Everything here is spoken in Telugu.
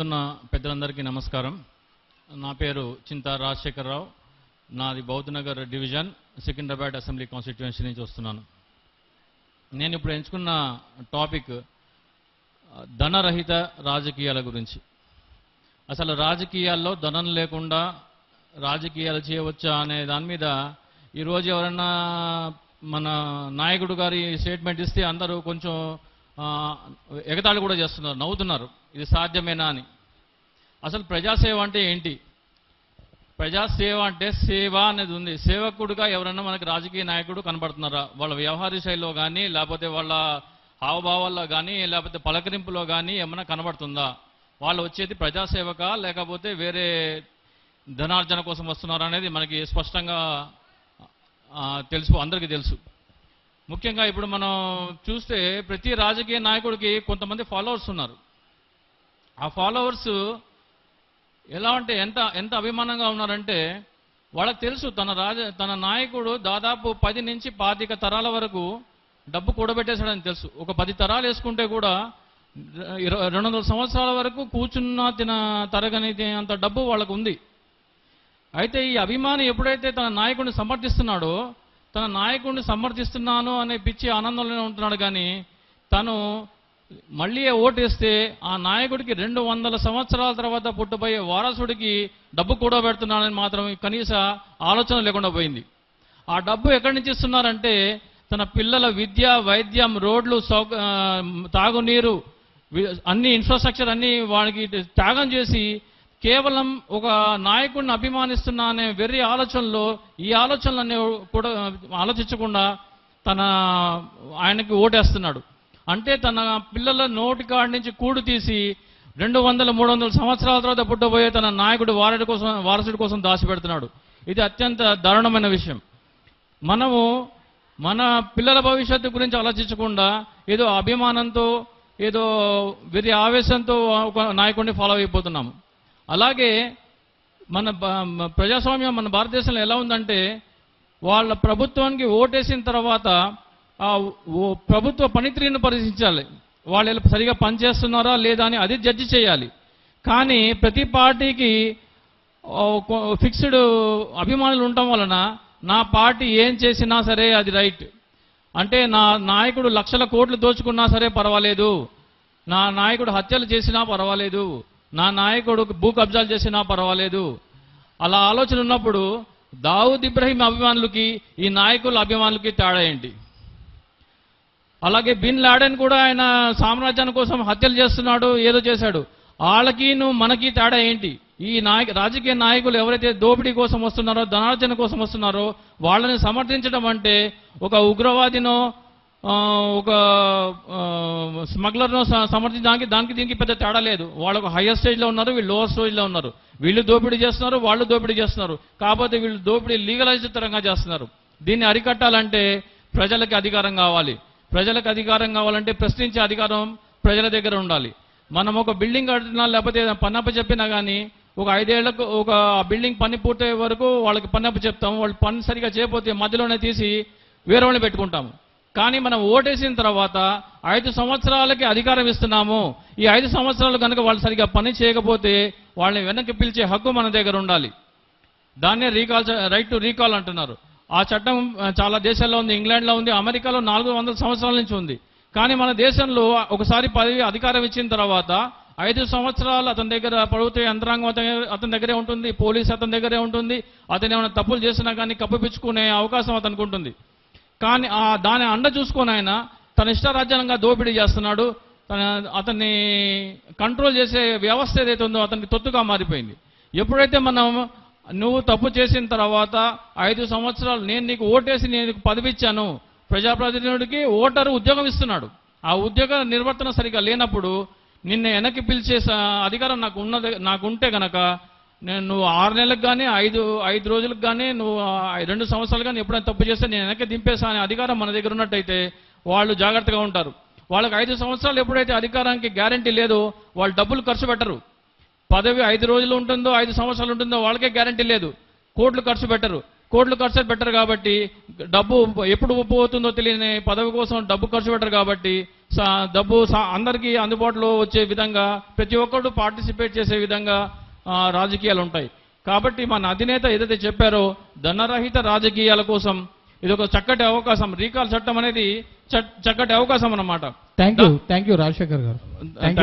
ఉన్న పెద్దలందరికీ నమస్కారం. నా పేరు చింతా రాజశేఖరరావు. నాది Bouddhanagar division Secunderabad assembly constituency నుంచి వస్తున్నాను. నేను ఇప్పుడు ఎంచుకున్న టాపిక్ ధనరహిత రాజకీయాల గురించి. అసలు రాజకీయాల్లో ధనం లేకుండా రాజకీయాలు చేయవచ్చా అనే దాని మీద ఈరోజు ఎవరన్నా మన నాయకుడు గారి స్టేట్మెంట్ ఇస్తే అందరూ కొంచెం ఎగతాళి కూడా చేస్తున్నారు నవ్వుతున్నారు. ఇది సాధ్యమేనా అని. అసలు ప్రజాసేవ అంటే ఏంటి? ప్రజాసేవ అంటే సేవ అనేది ఉంది. సేవకుడుగా ఎవరన్నా మనకి రాజకీయ నాయకుడు కనబడుతున్నారా? వాళ్ళ వ్యవహార శైలిలో కానీ లేకపోతే వాళ్ళ హావభావాల్లో కానీ లేకపోతే పలకరింపులో కానీ ఏమన్నా కనబడుతుందా? వాళ్ళు వచ్చేది ప్రజాసేవక లేకపోతే వేరే ధనార్జన కోసం వస్తున్నారా అనేది మనకి స్పష్టంగా తెలుసు అందరికీ తెలుసు. ముఖ్యంగా ఇప్పుడు మనం చూస్తే ప్రతి రాజకీయ నాయకుడికి కొంతమంది ఫాలోవర్స్ ఉన్నారు. ఆ ఫాలోవర్స్ ఎలా అంటే ఎంత ఎంత అభిమానంగా ఉన్నారంటే వాళ్ళకి తెలుసు తన రాజ తన నాయకుడు దాదాపు పది నుంచి పాతిక తరాల వరకు డబ్బు కూడబెట్టేశాడని తెలుసు. ఒక పది తరాలు వేసుకుంటే కూడా ఇరవై రెండు వందల సంవత్సరాల వరకు కూర్చున్న తిన తరగని అంత డబ్బు వాళ్ళకు ఉంది. అయితే ఈ అభిమాని ఎప్పుడైతే తన నాయకుడిని సమర్థిస్తున్నాడో తన నాయకుడిని సమర్థిస్తున్నాను అనే పిచ్చి ఆనందంలోనే ఉంటున్నాడు కానీ తను మళ్ళీ ఓటేస్తే ఆ నాయకుడికి రెండు వందల సంవత్సరాల తర్వాత పుట్టబోయే వారసుడికి డబ్బు కూడా పెడుతున్నాడని మాత్రం కనీస ఆలోచన లేకుండా పోయింది. ఆ డబ్బు ఎక్కడి నుంచి ఇస్తున్నారంటే తన పిల్లల విద్య వైద్యం రోడ్లు సౌక తాగునీరు అన్ని ఇన్ఫ్రాస్ట్రక్చర్ అన్ని వాడికి త్యాగం చేసి కేవలం ఒక నాయకుడిని అభిమానిస్తున్నా అనే వెర్రి ఆలోచనలో ఈ ఆలోచనలన్నీ కూడా ఆలోచించకుండా తన ఆయనకి ఓటేస్తున్నాడు. అంటే తన పిల్లల నోటి కాడి నుంచి కూడు తీసి రెండు వందల మూడు వందల సంవత్సరాల తర్వాత పుట్టబోయే తన నాయకుడు వారడి కోసం వారసుడి కోసం దాచిపెడుతున్నాడు. ఇది అత్యంత దారుణమైన విషయం. మనము మన పిల్లల భవిష్యత్తు గురించి ఆలోచించకుండా ఏదో అభిమానంతో ఏదో వెరి ఆవేశంతో ఒక నాయకుడిని ఫాలో అయిపోతున్నాము. అలాగే మన ప్రజాస్వామ్యం మన భారతదేశంలో ఎలా ఉందంటే వాళ్ళ ప్రభుత్వానికి ఓటేసిన తర్వాత ఆ ప్రభుత్వ పనితీరును పరిశీలించాలి. వాళ్ళు సరిగా పనిచేస్తున్నారా లేదా అని అది జడ్జి చేయాలి. కానీ ప్రతి పార్టీకి ఫిక్స్డ్ అభిమానులు ఉండటం వలన నా పార్టీ ఏం చేసినా సరే అది రైట్. అంటే నా నాయకుడు లక్షల కోట్లు దోచుకున్నా సరే పర్వాలేదు. నా నాయకుడు హత్యలు చేసినా పర్వాలేదు. నా నాయకుడు భూ కబ్జాలు చేసినా పర్వాలేదు. అలా ఆలోచన ఉన్నప్పుడు దావుద్ ఇబ్రహీం అభిమానులకి ఈ నాయకుల అభిమానులకి తేడా ఏంటి? అలాగే బిన్ లాడెన్ కూడా ఆయన సామ్రాజ్యాన్ని కోసం హత్యలు చేస్తున్నాడు ఏదో చేశాడు. వాళ్ళకి నువ్వు మనకి తేడా ఏంటి? ఈ నాయక రాజకీయ నాయకులు ఎవరైతే దోపిడీ కోసం వస్తున్నారో ధనార్జన కోసం వస్తున్నారో వాళ్ళని సమర్థించడం అంటే ఒక ఉగ్రవాదినో ఒక స్మగ్లర్ను సమర్థించడానికి దానికి దీనికి పెద్ద తేడా లేదు. వాళ్ళు ఒక హయ్యర్ స్టేజ్లో ఉన్నారు వీళ్ళు లోవర్ స్టేజ్లో ఉన్నారు. వీళ్ళు దోపిడీ చేస్తున్నారు వాళ్ళు దోపిడీ చేస్తున్నారు. కాకపోతే వీళ్ళు దోపిడీ లీగలైజ్ తరంగా చేస్తున్నారు. దీన్ని అరికట్టాలంటే ప్రజలకి అధికారం కావాలి. ప్రజలకు అధికారం కావాలంటే ప్రశ్నించే అధికారం ప్రజల దగ్గర ఉండాలి. మనం ఒక బిల్డింగ్ కట్టినా లేకపోతే పన్నప్ప చెప్పినా కానీ ఒక ఐదేళ్ళకు ఒక బిల్డింగ్ పని పూర్తయ్యే వరకు వాళ్ళకి పన్నప్ప చెప్తాం వాళ్ళు పని సరిగా చేయకపోతే మధ్యలోనే తీసి వేరే వాళ్ళని పెట్టుకుంటాము. కానీ మనం ఓటేసిన తర్వాత ఐదు సంవత్సరాలకి అధికారం ఇస్తున్నాము. ఈ ఐదు సంవత్సరాలు కనుక వాళ్ళు సరిగా పని చేయకపోతే వాళ్ళని వెనక్కి పిలిచే హక్కు మన దగ్గర ఉండాలి. దాన్నే రీకాల్ రైట్ టు రీకాల్ అంటున్నారు. ఆ చట్టం చాలా దేశాల్లో ఉంది ఇంగ్లాండ్లో ఉంది అమెరికాలో నాలుగు వందల సంవత్సరాల నుంచి ఉంది. కానీ మన దేశంలో ఒకసారి పదవి అధికారం ఇచ్చిన తర్వాత ఐదు సంవత్సరాలు అతని దగ్గర ప్రభుత్వ యంత్రాంగం అతని అతని దగ్గరే ఉంటుంది పోలీస్ అతని దగ్గరే ఉంటుంది. అతను ఏమైనా తప్పులు చేసినా కానీ కప్పిపించుకునే అవకాశం అతనికి ఉంటుంది. కానీ ఆ దాని అండ చూసుకొని ఆయన తన ఇష్టారాజ్యంగా దోపిడీ చేస్తున్నాడు. తన అతన్ని కంట్రోల్ చేసే వ్యవస్థ ఏదైతే ఉందో అతనికి తొత్తుగా మారిపోయింది. ఎప్పుడైతే మనం నువ్వు తప్పు చేసిన తర్వాత ఐదు సంవత్సరాలు నేను నీకు ఓటేసి నేను నీకు పదవిచ్చాను ప్రజాప్రతినిధుడికి ఓటరు ఉద్యోగం ఇస్తున్నాడు. ఆ ఉద్యోగ నిర్వర్తన సరిగా లేనప్పుడు నిన్న వెనక్కి పిలిచే అధికారం నాకు ఉన్నది నాకు ఉంటే గనక నేను నువ్వు ఆరు నెలలకు కానీ ఐదు ఐదు రోజులకు కానీ నువ్వు రెండు సంవత్సరాలు కానీ ఎప్పుడైనా తప్పు చేస్తే నేను వెనక్కి దింపేసా అనే అధికారం మన దగ్గర ఉన్నట్టయితే వాళ్ళు జాగ్రత్తగా ఉంటారు. వాళ్ళకి ఐదు సంవత్సరాలు ఎప్పుడైతే అధికారానికి గ్యారంటీ లేదో వాళ్ళు డబ్బులు ఖర్చు పెట్టరు. పదవి ఐదు రోజులు ఉంటుందో ఐదు సంవత్సరాలు ఉంటుందో వాళ్ళకే గ్యారంటీ లేదు. కోట్లు ఖర్చు పెట్టరు. కోట్లు ఖర్చు పెట్టరు కాబట్టి డబ్బు ఎప్పుడు పోతుందో తెలియని పదవి కోసం డబ్బు ఖర్చు పెట్టరు కాబట్టి డబ్బు అందరికీ అందుబాటులో వచ్చే విధంగా ప్రతి ఒక్కరు పార్టిసిపేట్ చేసే విధంగా రాజకీయాలు ఉంటాయి కాబట్టి మన అధినేత ఏదైతే చెప్పారో ధనరహిత రాజకీయాల కోసం ఇది ఒక చక్కటి అవకాశం. రీకాల్ చట్టం అనేది చక్కటి అవకాశం అన్నమాట. Thank you thank you Rajasekhar garu. Thank